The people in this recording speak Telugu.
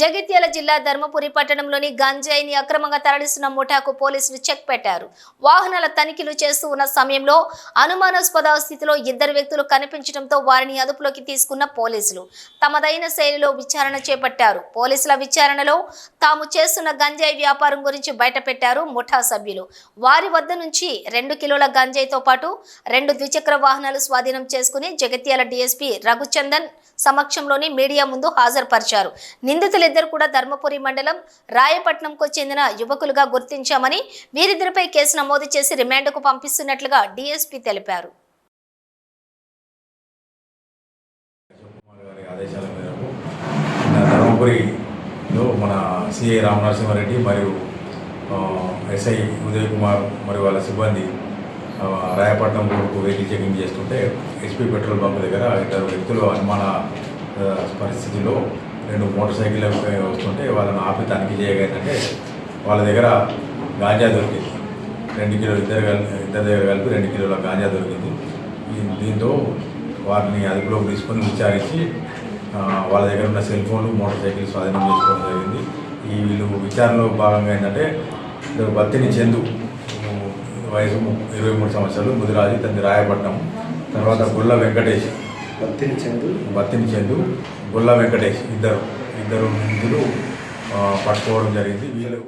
జగిత్యాల జిల్లా ధర్మపురి పట్టణంలోని గంజాయిని అక్రమంగా తరలిస్తున్న ముఠాకు పోలీసులు చెక్ పెట్టారు. వాహనాల తనిఖీలు చేస్తూ ఉన్న సమయంలో అనుమానాస్పద స్థితిలో ఇద్దరు వ్యక్తులు కనిపించడంతో వారిని అదుపులోకి తీసుకున్న పోలీసులు తమదైన శైలిలో విచారణ చేపట్టారు. పోలీసుల విచారణలో తాము చేస్తున్న గంజాయి వ్యాపారం గురించి బయటపెట్టారు ముఠా సభ్యులు. వారి వద్ద నుంచి రెండు కిలోల గంజాయితో పాటు రెండు ద్విచక్ర వాహనాలు స్వాధీనం చేసుకుని జగిత్యాల డీఎస్పీ రఘుచందన్ సమక్షంలోని మీడియా ముందు హాజరుపరిచారు. నిందితులు నిందితులిద్దరు కూడా ధర్మపురి మండలం రాయపట్నంకు చెందిన యువకులుగా గుర్తించామని వీరిద్దరిపై కేసు నమోదు చేసి రిమాండ్కు పంపిస్తున్నట్లుగా డీఎస్పీ తెలిపారు. ధర్మపురిలో మన సిఐ రామనరసింహారెడ్డి మరియు ఎస్ఐ ఉదయ్ కుమార్ మరియు వాళ్ళ సిబ్బంది రాయపట్నం రోడ్కు వెహికల్ చెకింగ్ చేస్తుంటే ఎస్పీ పెట్రోల్ బంక్ దగ్గర ఇద్దరు వ్యక్తులు అనుమాన పరిస్థితిలో రెండు మోటార్ సైకిల్ వస్తుంటే వాళ్ళని ఆపి తనిఖీ చేయగా ఏంటంటే వాళ్ళ దగ్గర గాంజా దొరికింది. రెండు కిలోలు ఇద్దరు కలిపి ఇద్దరి దగ్గర కలిపి రెండు కిలోల గాంజా దొరికింది. దీంతో వారిని అదుపులోకి తీసుకొని విచారించి వాళ్ళ దగ్గర ఉన్న సెల్ ఫోన్లు మోటార్ సైకిల్ స్వాధీనం చేసుకోవడం జరిగింది. ఈ వీళ్ళు విచారణలో భాగంగా ఏంటంటే ఇద్దరు బత్తిని చందు వయసు ఇరవై మూడు సంవత్సరాలు ముదిరాజు తండ్రి రాయపట్నం తర్వాత గుల్ల వెంకటేష్. భక్తిని చెందు. బత్తిని చందు గుల్ల వెంకటేష్ ఇద్దరు ఇద్దరు నిందితులు పట్టుకోవడం జరిగింది. వీళ్ళు